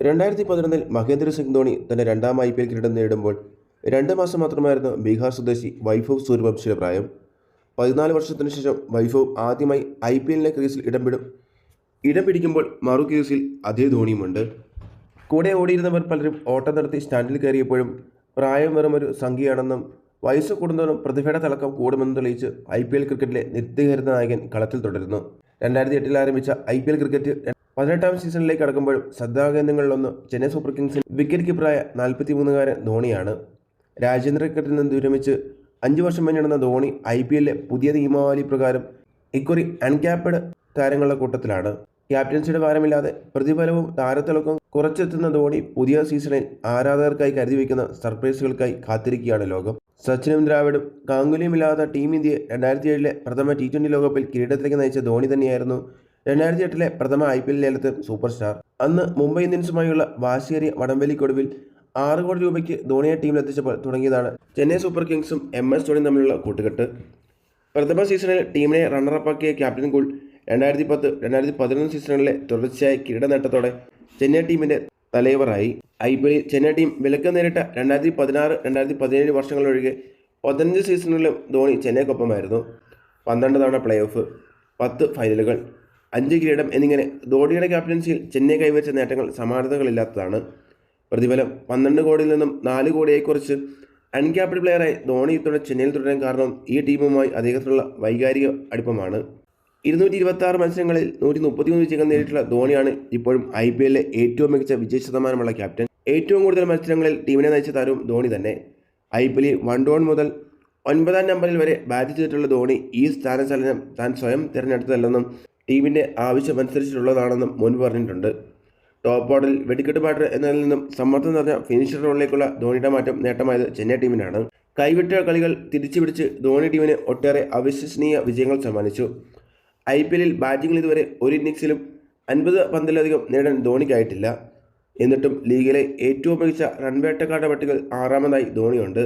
രണ്ടായിരത്തി പതിനൊന്നിൽ മഹേന്ദ്ര സിംഗ് ധോണി തന്റെ രണ്ടാം ഐ പി എൽ കിരീടം നേടുമ്പോൾ രണ്ട് മാസം മാത്രമായിരുന്നു ബീഹാർ സ്വദേശി വൈഭവ് സൂര്യവംശിയുടെ പ്രായം. പതിനാല് വർഷത്തിനു ശേഷം വൈഭവ് ആദ്യമായി ഐ പി എല്ലിലെ ക്രീസിൽ ഇടം പിടും ഇടം പിടിക്കുമ്പോൾ മറു ക്രീസിൽ അതേ ധോണിയുമുണ്ട്. കൂടെ ഓടിയിരുന്നവർ പലരും ഓട്ടം നടത്തി സ്റ്റാൻഡിൽ കയറിയപ്പോഴും പ്രായം വെറും ഒരു സംഖ്യയാണെന്നും വയസ്സ് കൂടുന്നവരും പ്രതിഭയുടെ തിളക്കം കൂടുമെന്ന് തെളിയിച്ച് ഐ പി എൽ ക്രിക്കറ്റിലെ നിത്യഹരിത നായകൻ കളത്തിൽ തുടരുന്നു. രണ്ടായിരത്തി എട്ടിൽ ആരംഭിച്ച ഐ പി എൽ ക്രിക്കറ്റ് പതിനെട്ടാം സീസണിലേക്ക് കടക്കുമ്പോഴും ശ്രദ്ധാകേന്ദ്രങ്ങളിലൊന്ന് ചെന്നൈ സൂപ്പർ കിങ്സിൽ വിക്കറ്റ് കീപ്പറായ നാൽപ്പത്തിമൂന്നുകാരൻ ധോണിയാണ്. രാജേന്ദ്ര ക്രിക്കറ്റിൽ നിന്ന് വിരമിച്ച് അഞ്ച് വർഷം പിന്നിടുന്ന ധോണി ഐ പി എല്ലിലെ പുതിയ നിയമാവലി പ്രകാരം ഇക്കുറി അൺക്യാപ്ഡ് താരങ്ങളുടെ കൂട്ടത്തിലാണ്. ക്യാപ്റ്റൻസിയുടെ ഭാരമില്ലാതെ പ്രതിഫലവും താരത്തിളക്കവും കുറച്ചെത്തുന്ന ധോണി പുതിയ സീസണിൽ ആരാധകർക്കായി കരുതി വയ്ക്കുന്ന സർപ്രൈസുകൾക്കായി കാത്തിരിക്കുകയാണ് ലോകം. സച്ചിനും ദ്രാവിഡും ഗാംഗുലിയും ഇല്ലാത്ത ടീം ഇന്ത്യയെ രണ്ടായിരത്തി ഏഴിലെ പ്രഥമ ടി ട്വന്റി ലോകകപ്പിൽ കിരീടത്തിലേക്ക് നയിച്ച ധോണി തന്നെയായിരുന്നു രണ്ടായിരത്തി എട്ടിലെ പ്രഥമ ഐ പി എൽ ലേലത്തെ സൂപ്പർ സ്റ്റാർ അന്ന് മുംബൈ ഇന്ത്യൻസുമായുള്ള വാശിയേറിയ വടംവലിക്കൊടുവിൽ ആറ് കോടി രൂപയ്ക്ക് ധോണിയെ ടീമിലെത്തിച്ചപ്പോൾ തുടങ്ങിയതാണ് ചെന്നൈ സൂപ്പർ കിങ്സും എം എസ് ധോണിയും തമ്മിലുള്ള കൂട്ടുകെട്ട്. പ്രഥമ സീസണിൽ ടീമിനെ റണ്ണറപ്പാക്കിയ ക്യാപ്റ്റൻ കൂൾ രണ്ടായിരത്തി പത്ത് രണ്ടായിരത്തി പതിനൊന്ന് സീസണുകളിലെ തുടർച്ചയായ കിരീട നേട്ടത്തോടെ ചെന്നൈ ടീമിന്റെ തലൈവറായി ഐ പി എല്ലിൽ ചെന്നൈ ടീം വിലക്ക് നേരിട്ട രണ്ടായിരത്തി പതിനാറ് രണ്ടായിരത്തി പതിനേഴ് വർഷങ്ങളൊഴികെ പതിനഞ്ച് സീസണുകളിലും ധോണി ചെന്നൈക്കൊപ്പമായിരുന്നു. പന്ത്രണ്ട് തവണ പ്ലേ ഓഫ് പത്ത് ഫൈനലുകൾ. അഞ്ച് കിരീടം എന്നിങ്ങനെ ധോണിയുടെ ക്യാപ്റ്റൻസിയിൽ ചെന്നൈ കൈവരിച്ച നേട്ടങ്ങൾ സമാനതകളില്ലാത്തതാണ്. പ്രതിഫലം പന്ത്രണ്ട് കോടിയിൽ നിന്നും നാല് കോടിയായി കുറച്ച് അൺക്യാപ്ഡ് പ്ലെയറായി ധോണി ഇത്തവണ ചെന്നൈയിൽ തുടരാൻ കാരണം ഈ ടീമുമായി അദ്ദേഹത്തിനുള്ള വൈകാരിക അടുപ്പമാണ്. ഇരുന്നൂറ്റി ഇരുപത്തി ആറ് മത്സരങ്ങളിൽ നൂറ്റി മുപ്പത്തിമൂന്ന് വിജയങ്ങൾ നേരിട്ടുള്ള ധോണിയാണ് ഇപ്പോഴും ഐ പി എല്ലിലെ ഏറ്റവും മികച്ച വിജയ ശതമാനമുള്ള ക്യാപ്റ്റൻ ഏറ്റവും കൂടുതൽ മത്സരങ്ങളിൽ ടീമിനെ നയിച്ച താരവും ധോണി തന്നെ. ഐ പി എല്ലിൽ വൺ ഡൗൺ മുതൽ ഒൻപതാം നമ്പറിൽ വരെ ബാറ്റ് ചെയ്തിട്ടുള്ള ധോണി ഈ സ്ഥാനചലനം താൻ സ്വയം തിരഞ്ഞെടുത്തതല്ലെന്നും ടീമിന്റെ ആവശ്യമനുസരിച്ചിട്ടുള്ളതാണെന്നും മുൻപ് പറഞ്ഞിട്ടുണ്ട്. ടോപ്പ് ഓർഡറിൽ വെടിക്കെട്ട് ബാറ്റർ എന്നതിൽ നിന്നും സമ്മർദ്ദം നിറഞ്ഞ ഫിനിഷർ റോളിലേക്കുള്ള ധോണിയുടെ മാറ്റം നേട്ടമായത് ചെന്നൈ ടീമിനാണ്. കൈവിട്ട കളികൾ തിരിച്ചു പിടിച്ച് ധോണി ടീമിന് ഒട്ടേറെ അവിശ്വസനീയ വിജയങ്ങൾ സമ്മാനിച്ചു. ഐ പി എല്ലിൽ ബാറ്റിംഗിൽ ഇതുവരെ ഒരു ഇന്നിങ്സിലും അൻപത് പന്തിലധികം നേടാൻ ധോണിക്കായിട്ടില്ല. എന്നിട്ടും ലീഗിലെ ഏറ്റവും മികച്ച റൺവേട്ടക്കാരുടെ പട്ടികയിൽ ആറാമതായി ധോണിയുണ്ട്.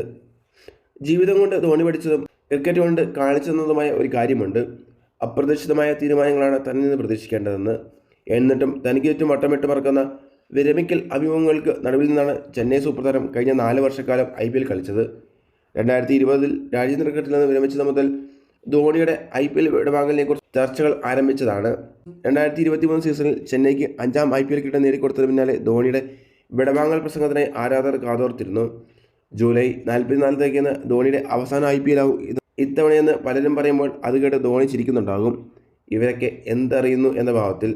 ജീവിതം കൊണ്ട് ധോണി പഠിച്ചതും ക്രിക്കറ്റ് കൊണ്ട് കാണിച്ചു തന്നതുമായ ഒരു കാര്യമുണ്ട്. അപ്രതീക്ഷിതമായ തീരുമാനങ്ങളാണ് തന്നിൽ നിന്ന് പ്രതീക്ഷിക്കേണ്ടതെന്ന്. എന്നിട്ടും തനിക്ക് ചുറ്റും വട്ടമിട്ട് പറക്കുന്ന വിരമിക്കൽ അഭിമുഖങ്ങൾക്ക് നടുവിൽ നിന്നാണ് ചെന്നൈ സൂപ്പർ താരം കഴിഞ്ഞ നാല് വർഷക്കാലം ഐ പി എൽ കളിച്ചത്. രണ്ടായിരത്തി ഇരുപതിൽ രാജ്യാന്തര ക്രിക്കറ്റിൽ നിന്ന് വിരമിച്ചത് മുതൽ ധോണിയുടെ ഐ പി എൽ വിടവാങ്ങലിനെക്കുറിച്ച് ചർച്ചകൾ ആരംഭിച്ചതാണ്. രണ്ടായിരത്തി ഇരുപത്തി മൂന്ന് സീസണിൽ ചെന്നൈക്ക് അഞ്ചാം ഐ പി എൽ കിരീടം നേടിക്കൊടുത്തതിന് പിന്നാലെ ധോണിയുടെ വിടവാങ്ങൽ പ്രസംഗത്തിനായി ആരാധകർ കാതോർത്തിരുന്നു. ജൂലൈ നാൽപ്പത്തിനാല് ധോണിയുടെ അവസാന ഐ പി എൽ ആവും ഇത്തവണയെന്ന് പലരും പറയുമ്പോൾ അത് കേട്ട് ധോണി ചിരിക്കുന്നുണ്ടാകും. ഇവരൊക്കെ എന്തറിയുന്നു എന്ന ഭാവത്തിൽ